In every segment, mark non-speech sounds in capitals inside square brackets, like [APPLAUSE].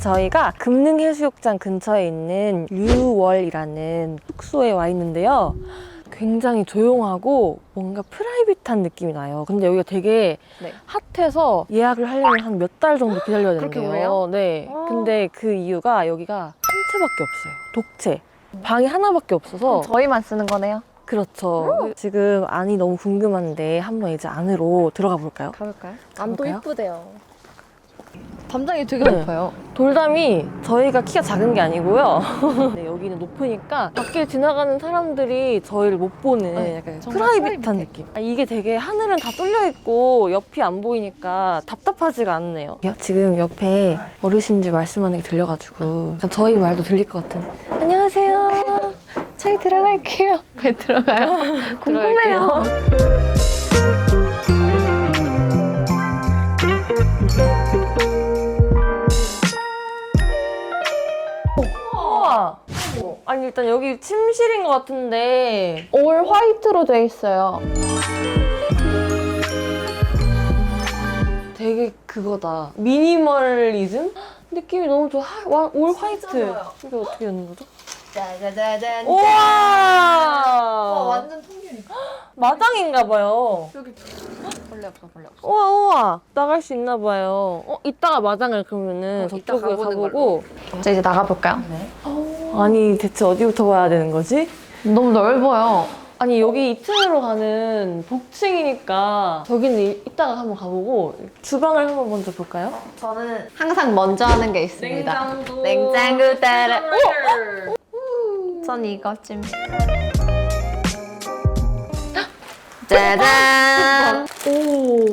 저희가 금능해수욕장 근처에 있는 류월이라는 숙소에 와 있는데요. 굉장히 조용하고 뭔가 프라이빗한 느낌이 나요. 근데 여기가 되게 네. 핫해서 예약을 하려면 한 몇 달 정도 기다려야 되는데요. 네. 아. 근데 그 이유가 여기가 한 채밖에 없어요. 독채. 방이 하나밖에 없어서 저희만 쓰는 거네요. 그렇죠. 지금 안이 너무 궁금한데 한번 이제 안으로 들어가 볼까요? 가볼까요? 안도 이쁘대요. 담장이 되게 네. 높아요. 돌담이 저희가 키가 작은 게 아니고요. [LAUGHS] 네, 여기는 높으니까 밖에 지나가는 사람들이 저희를 못 보는 네, 약간 정말 프라이빗한 프라이빗해. 느낌. 아, 이게 되게 하늘은 다 뚫려 있고 옆이 안 보이니까 답답하지가 않네요. 야, 지금 옆에 어르신들 말씀하는 게 들려가지고 약간 저희 말도 들릴 것 같은. 안녕하세요. 저희 들어갈게요. 왜 들어가요? [LAUGHS] 궁금해요. 아니 일단 여기 침실인 것 같은데 올 화이트로 돼 있어요. 되게 그거다. 미니멀리즘? 느낌이 너무 좋아. 하- 와, 올 화이트. 좋아요. 이게 어떻게 여는 거죠? 짜자자잔. 우와! 통유리. 마당인가 봐요. 여기 벌레 없어 벌레 없어. 우와, 우와. 나갈 수 있나 봐요. 어, 이따가 마당을 그러면은 어, 이따 저쪽으로 가보는 가보고. 자 이제 나가 볼까요? 아니, 대체 어디부터 봐야 되는 거지? 너무 넓어요. 아니, 여기 2층으로 가는 복층이니까 저기는 이- 이따가 한번 가보고 주방을 한번 먼저 볼까요? 저는 항상 먼저 하는 게 있습니다. 냉장고. 냉장고 따라. 어? 전 이거 좀. 짜잔. 오.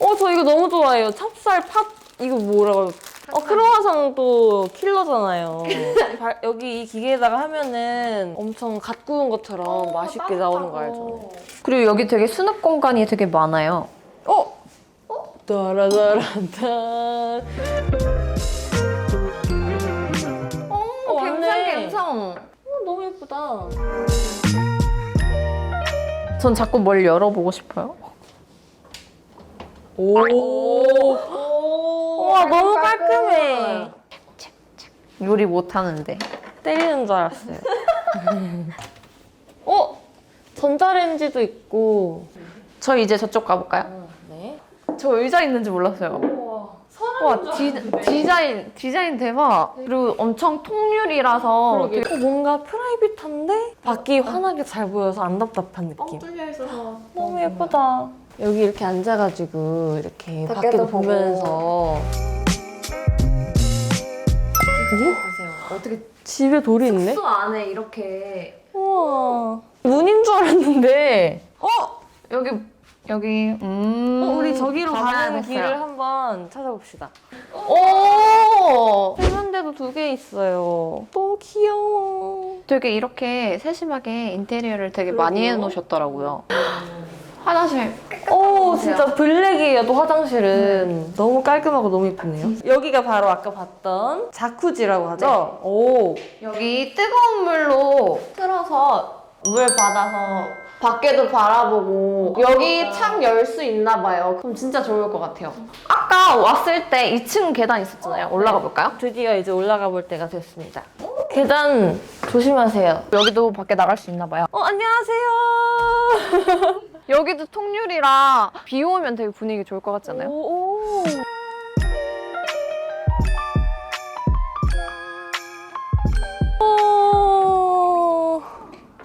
어, 저 이거 너무 좋아해요. 찹쌀 팥, 이거 뭐라고. 어, 크로와상도 킬러잖아요. [LAUGHS] 발- 여기 이 기계에다가 하면은 엄청 갓 구운 것처럼 맛있게 나오는 거 알죠? 그리고 여기 되게 수납 공간이 되게 많아요. 어? 따라따라따. 어, 왔네. 어, 너무 예쁘다. 전 자꾸 뭘 열어보고 싶어요. 오. 우와, 너무 깔끔해. 요리 못하는데. 때리는 줄 알았어요. [LAUGHS] 어? 전자레인지도 있고. 저 이제 저쪽 가볼까요? 네. 저 의자 있는지 몰랐어요. 와 디, 디자인 디자인 대박. 그리고 엄청 통유리라서 그러게. 어, 뭔가 프라이빗한데 밖이 환하게 잘 보여서 안 답답한 느낌. 뚫려 있어서 너무 예쁘다. 여기 이렇게 앉아가지고 이렇게 밖에도 밖에도 보고. 보면서. 보세요. 어떻게 집에 돌이 있네? 숙소 안에 이렇게 우와. 문인 줄 알았는데. 어? 여기 여기 음 어, 우리 저기로 가는. 길을 한번 찾아봅시다. 오 세면대도 두 개 있어요. 너무 귀여워. 되게 이렇게 세심하게 인테리어를 되게 많이. 해놓으셨더라고요. 화장실 오, 진짜 블랙이에요, 또 화장실은. 너무 깔끔하고 너무 예쁘네요. 여기가 바로 아까 봤던 자쿠지라고 하죠? 오. 여기 뜨거운 물로 틀어서 물 받아서 밖에도 바라보고 여기 창 열 수 있나 봐요. 그럼 진짜 좋을 것 같아요. 아까 왔을 때 2층 계단 있었잖아요. 올라가 볼까요? 드디어 이제 올라가 볼 때가 됐습니다. 계단 조심하세요. 여기도 밖에 나갈 수 있나 봐요. 어, 안녕하세요. [LAUGHS] 여기도 통유리라 비 오면 되게 분위기 좋을 것 같지 않아요? 오. 오. 어,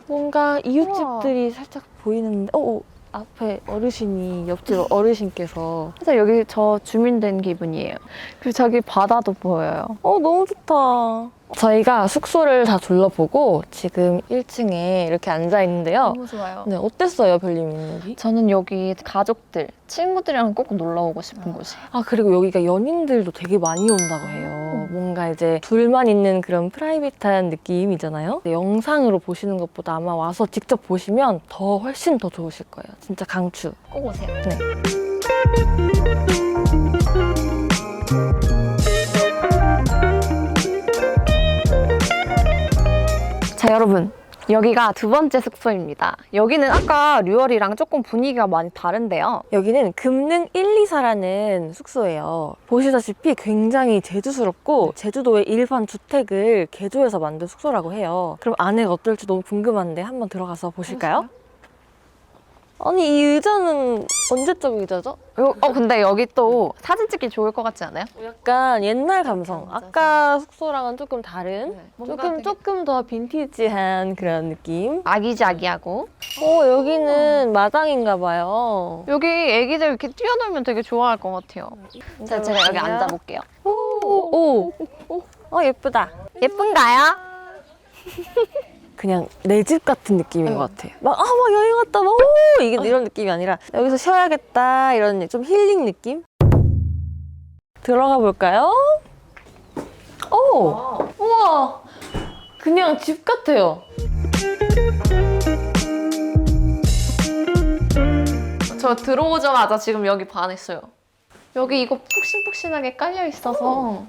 뭔가 이웃집들이 살짝 보이는데, 어, 어, 앞에 어르신이 옆집 어르신께서 살짝 여기 저 주민 된 기분이에요. 그리고 저기 바다도 보여요. 어 너무 좋다. 저희가 숙소를 다 둘러보고 지금 1층에 이렇게 앉아 있는데요. 너무 좋아요. 네, 어땠어요, 별님은 여기? 저는 여기 가족들, 친구들이랑 꼭 놀러 오고 싶은 곳이에요. 아 그리고 여기가 연인들도 되게 많이 온다고 해요. 뭔가 이제 둘만 있는 그런 프라이빗한 느낌이잖아요. 근데 영상으로 보시는 것보다 아마 와서 직접 보시면 더 훨씬 더 좋으실 거예요. 진짜 강추. 꼭 오세요. 네. 여러분 여기가 두 번째 숙소입니다. 여기는 아까 류얼이랑 조금 분위기가 많이 다른데요. 여기는 금능 1, 2사라는 숙소예요. 보시다시피 굉장히 제주스럽고 제주도의 일반 주택을 개조해서 만든 숙소라고 해요. 그럼 안에가 어떨지 너무 궁금한데 한번 들어가서 보실까요? 아니 이 의자는 언제적 의자죠? 요- 어 근데 여기 또 사진 찍기 좋을 것 같지 않아요? 약간 옛날 감성. 맞아. 아까 숙소랑은 조금 다른, 네. 뭔가 조금 되게- 조금 더 빈티지한 그런 느낌. 아기자기하고 어 여기는 마당인가 봐요. 여기 애기들 이렇게 뛰어놀면 되게 좋아할 것 같아요. 자, 제가 여기 앉아볼게요. 오, 오, 어 예쁘다. 예쁜가요? [LAUGHS] [LAUGHS] 그냥 내 집 같은 느낌인 응. 것 같아. 막, 아, 막 여행 왔다, 막, 오! 이게 이런 느낌이 아니라, 여기서 쉬어야겠다, 이런 좀 힐링 느낌? 들어가 볼까요? 오! 우와! 그냥 집 같아요. 저 들어오자마자 지금 여기 반했어요. 여기 이거 푹신푹신하게 깔려 있어서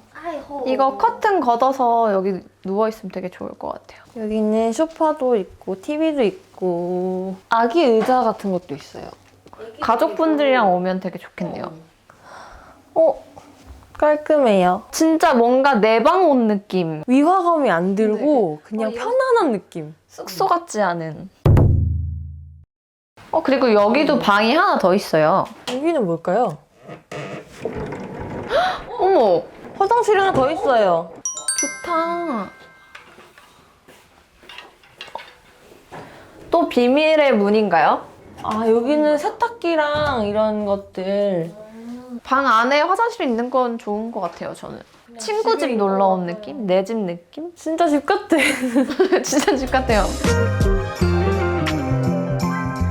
이거 커튼 걷어서 여기 누워 있으면 되게 좋을 것 같아요. 여기는 소파도 있고, TV도 있고, 아기 의자 같은 것도 있어요. 가족분들이랑 오면 되게 좋겠네요. 어? 깔끔해요. 진짜 뭔가 내 방 온 느낌. 위화감이 안 들고, 그냥 어, 편안한 느낌. 숙소 같지 않은. 어 그리고 여기도 방이 하나 더 있어요. 여기는 뭘까요? 어머 화장실이 하나 더 있어요. 좋다. 또 비밀의 문인가요? 아, 여기는 세탁기랑 이런 것들. 방 안에 화장실 있는 건 좋은 것 같아요, 저는. 친구 집 놀러 온 느낌? 내 집 느낌? 진짜 집 같아. [LAUGHS] 진짜 집 같아요.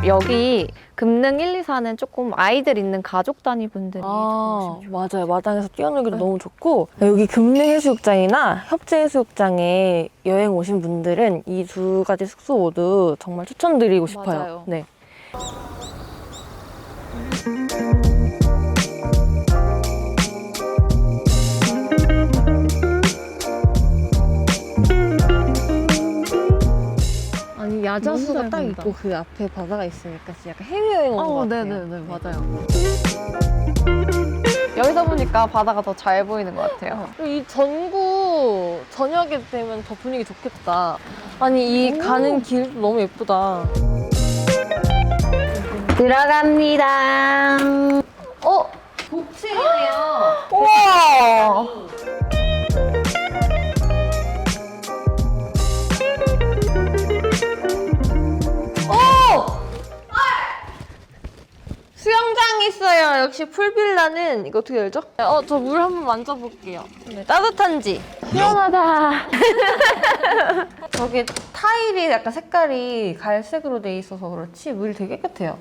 여기 금능 1, 2, 4는 조금 아이들 있는 가족 단위 분들이 아, 맞아요. 마당에서 뛰어놀기도 너무 좋고. 여기 금능해수욕장이나 협재 해수욕장에 여행 오신 분들은 이 두 가지 숙소 모두 정말 추천드리고 싶어요. 맞아요. 네. 아 니 야자수가 딱. 있고 그 앞에 바다가 있으니까 진짜 약간 해외여행 온것 어, 같아요. 네네네, 맞아요. 여기서 보니까 바다가 더 잘 보이는 것 같아요. 그리고 이 전구 저녁에 되면 더 분위기 좋겠다. 아니 이 가는 길도 너무 예쁘다. 들어갑니다. 어? 복층이네요. 우와! 역시 풀빌라는 이거 어떻게 열죠? 어, 저 물 한번 만져볼게요. 네, 따뜻한지. 시원하다. [LAUGHS] 저기 타일이 약간 색깔이 갈색으로 돼 있어서 그렇지 물이 되게 깨끗해요.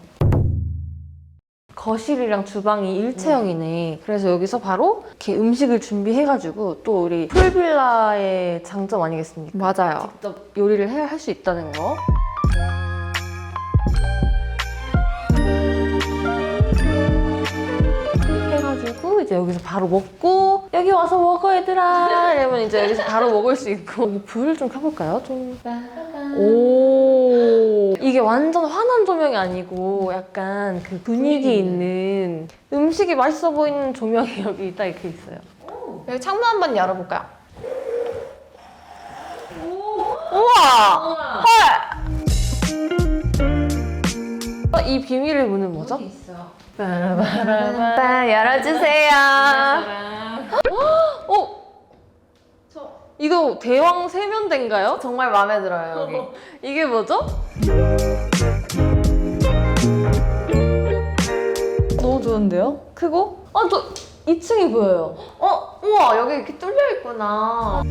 거실이랑 주방이 일체형이네. 그래서 여기서 바로 이렇게 음식을 준비해가지고 또 우리 풀빌라의 장점 아니겠습니까? 맞아요. 직접 요리를 할 수 있다는 거. 이제 여기서 바로 먹고 여기 와서 먹어 얘들아 이러면 이제 여기서 바로 먹을 수 있고 여기 불을 좀 켜볼까요? 좀. 오 이게 완전 환한 조명이 아니고 약간 그 분위기 있는 음식이 맛있어 보이는 조명이 [LAUGHS] 여기 딱 이렇게 있어요. 여기 창문 한번 열어볼까요? 우와! 어, 이 비밀의 문은 뭐죠? 빠 열어주세요. 어? 이거 대왕 세면대인가요? 정말 마음에 들어요, 여기. 이게 뭐죠? 너무 좋은데요? 크고? 아, 저 2층이 보여요. 어? 우와, 여기 이렇게 뚫려 있구나.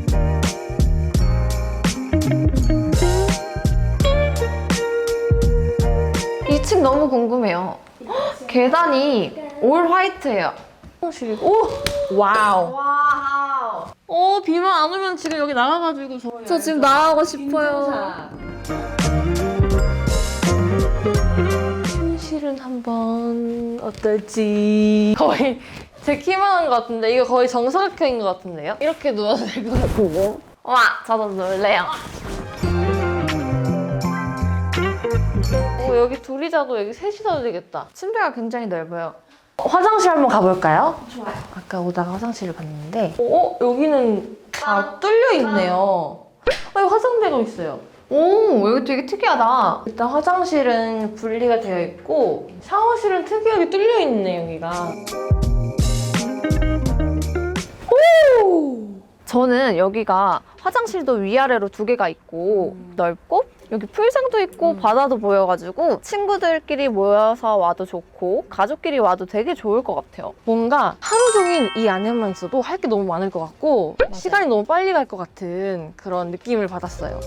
이 층 너무 궁금해요. 헉, 계단이 올 화이트예요. 오! 와우. 와우. 어, 비만 안 오면 지금 여기 나가가지고 저, 저 지금 나가고 싶어요. 침실은 한번 어떨지. 거의 제 키만 한 것 같은데 이거 거의 정사각형인 것 같은데요? 이렇게 누워도 될 것 같은데. 와, 저도 놀래요. 어, 여기 둘이 자도 여기 셋이 자도 되겠다. 침대가 굉장히 넓어요. 화장실 한번 가볼까요? 좋아요. 아까 오다가 화장실을 봤는데 어? 여기는 다 뚫려 있네요. 아, 여기 화장대가 있어요. 오, 여기 되게 특이하다. 일단 화장실은 분리가 되어 있고 샤워실은 특이하게 뚫려 있네 여기가. 오! 저는 여기가 화장실도 위아래로 두 개가 있고 넓고 여기 풀장도 있고 바다도 보여가지고 친구들끼리 모여서 와도 좋고 가족끼리 와도 되게 좋을 것 같아요. 뭔가 하루 종일 이 안에만 있어도 할 게 너무 많을 것 같고 시간이 너무 빨리 갈 것 같은 그런 느낌을 받았어요.